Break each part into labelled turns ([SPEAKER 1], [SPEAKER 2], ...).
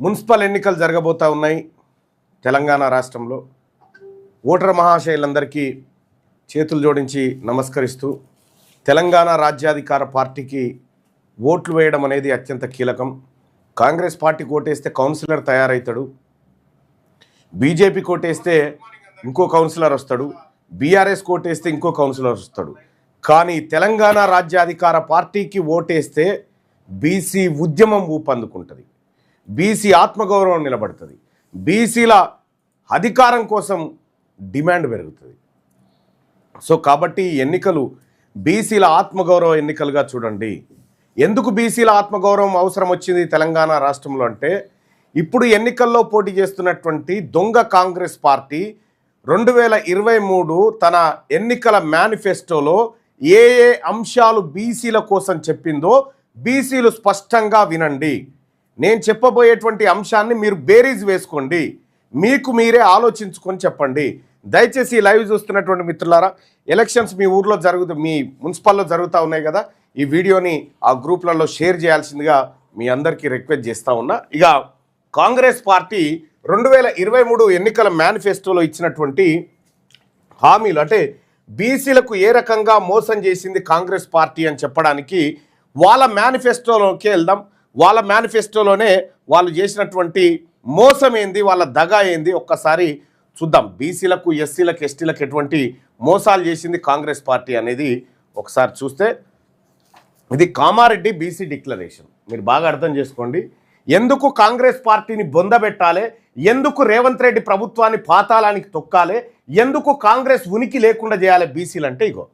[SPEAKER 1] Municipal ఎన్నికలు జరగబోతా ఉన్నాయి తెలంగాణ రాష్ట్రంలో. ఓటర్ మహాశయులందరికీ చేతులు జోడించి నమస్కరిస్తూ తెలంగాణ రాజ్యాధికార పార్టీకి ఓట్లు వేయడం అనేది అత్యంత కీలకం. కాంగ్రెస్ పార్టీకి ఓటేస్తే కౌన్సిలర్ తయారవుతాడు బీజేపీ కోటేస్తే ఇంకో కౌన్సిలర్ వస్తాడు. బీఆర్ఎస్ కోటేస్తే ఇంకో కౌన్సిలర్ వస్తాడు. కానీ తెలంగాణ రాజ్యాధికార పార్టీకి ఓటేస్తే బీసీ ఉద్యమం ఊపందుకుంటుంది. బీసీ ఆత్మగౌరవం నిలబడుతుంది. బీసీల అధికారం కోసం డిమాండ్ పెరుగుతుంది. సో కాబట్టి ఎన్నికలు బీసీల ఆత్మగౌరవ ఎన్నికలుగా చూడండి. ఎందుకు బీసీల ఆత్మగౌరవం అవసరం వచ్చింది తెలంగాణ రాష్ట్రంలో అంటే ఇప్పుడు ఎన్నికల్లో పోటీ చేస్తున్నటువంటి దొంగ కాంగ్రెస్ పార్టీ రెండు వేల ఇరవై మూడు తన ఎన్నికల మేనిఫెస్టోలో ఏ ఏ అంశాలు బీసీల కోసం చెప్పిందో బీసీలు స్పష్టంగా వినండి. నేను చెప్పబోయేటువంటి అంశాన్ని మీరు బేరీజ్ వేసుకోండి. మీకు మీరే ఆలోచించుకొని చెప్పండి. దయచేసి లైవ్ చూస్తున్నటువంటి మిత్రులారా ఎలక్షన్స్ మీ ఊర్లో జరుగుతూ మీ మున్సిపల్లో జరుగుతూ ఉన్నాయి కదా ఈ వీడియోని ఆ గ్రూప్లలో షేర్ చేయాల్సిందిగా మీ అందరికీ రిక్వెస్ట్ చేస్తూ ఉన్నా. ఇక కాంగ్రెస్ పార్టీ రెండు వేల ఇరవై మూడు ఎన్నికల మేనిఫెస్టోలో ఇచ్చినటువంటి హామీలు అంటే బీసీలకు ఏ రకంగా మోసం చేసింది కాంగ్రెస్ పార్టీ అని చెప్పడానికి వాళ్ళ మేనిఫెస్టోలోకి వెళ్దాం. వాళ్ళ మేనిఫెస్టోలోనే వాళ్ళు చేసినటువంటి మోసం ఏంది వాళ్ళ దగా ఏంది ఒక్కసారి చూద్దాం. బీసీలకు ఎస్సీలకు ఎస్టీలకు ఎటువంటి మోసాలు చేసింది కాంగ్రెస్ పార్టీ అనేది ఒకసారి చూస్తే ఇది కామారెడ్డి బీసీ డిక్లరేషన్. మీరు బాగా అర్థం చేసుకోండి. ఎందుకు కాంగ్రెస్ పార్టీని బొందబెట్టాలి ఎందుకు రేవంత్ రెడ్డి ప్రభుత్వాన్ని పాతాళానికి తొక్కాలి? ఎందుకు కాంగ్రెస్ ఉనికి లేకుండా చేయాలి బీసీలు అంటే ఇగో.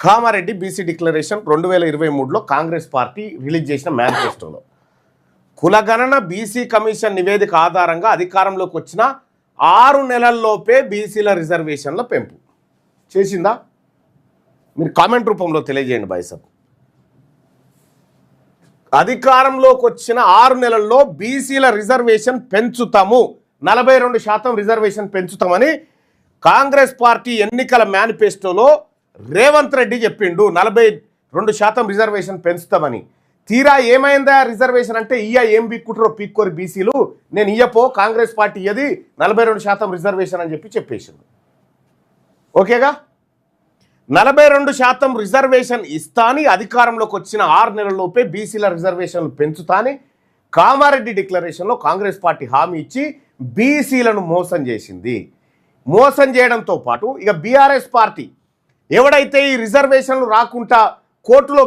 [SPEAKER 1] కామారెడ్డి బీసీ డిక్లరేషన్ రెండు వేల ఇరవై మూడులో కాంగ్రెస్ పార్టీ రిలీజ్ చేసిన మేనిఫెస్టోలో. కులగణన బీసీ కమిషన్ నివేదిక ఆధారంగా అధికారంలోకి వచ్చిన ఆరు నెలల్లోపే బీసీల రిజర్వేషన్ల పెంపు. చేసిందా? మీరు కామెంట్ రూపంలో తెలియజేయండి బాయ్ అధికారంలోకి వచ్చిన ఆరు నెలల్లో బీసీల రిజర్వేషన్ పెంచుతాము. నలభై రెండు శాతం రిజర్వేషన్ పెంచుతామని కాంగ్రెస్ పార్టీ ఎన్నికల మేనిఫెస్టోలో రేవంత్ రెడ్డి చెప్పిండు నలభై రెండు శాతం రిజర్వేషన్ పెంచుతామని. తీరా ఏమైందా రిజర్వేషన్ అంటే ఇయ్య ఏం పీక్కుంటారో పీక్కోరు బీసీలు నేను ఇయ్యపో కాంగ్రెస్ పార్టీ ఇయ్యది నలభై రెండు శాతం రిజర్వేషన్ అని చెప్పి చెప్పేసిండు. ఓకేగా? నలభై రెండు శాతం రిజర్వేషన్ ఇస్తాని అధికారంలోకి వచ్చిన ఆరు నెలల్లోపే బీసీల రిజర్వేషన్లు పెంచుతాని కామారెడ్డి డిక్లరేషన్లో కాంగ్రెస్ పార్టీ హామీ ఇచ్చి బీసీలను మోసం చేసింది. మోసం చేయడంతో పాటు ఇక బీఆర్ఎస్ పార్టీ ఎవడైతే ఈ రిజర్వేషన్లు రాకుండా కోర్టులో